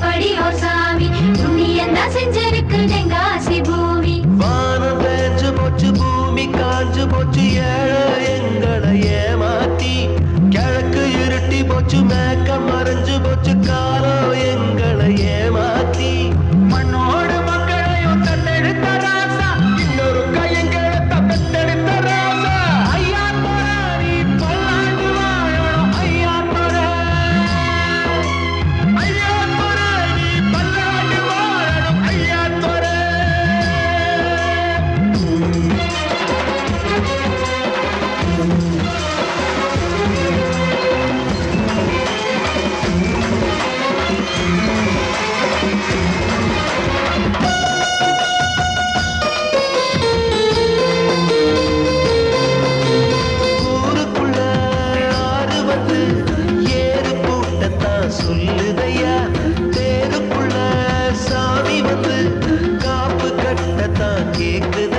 படி சாமி துணியந்தா செஞ்சிருக்கு தெங்காசி பூமி. வானம் பேஞ்சு போச்சு பூமி காஞ்சு போச்சு ஏழை எங்களை மறைஞ்சு போச்சு காலம் எங்களை ஏமாத்தி. தான் கேக்குது.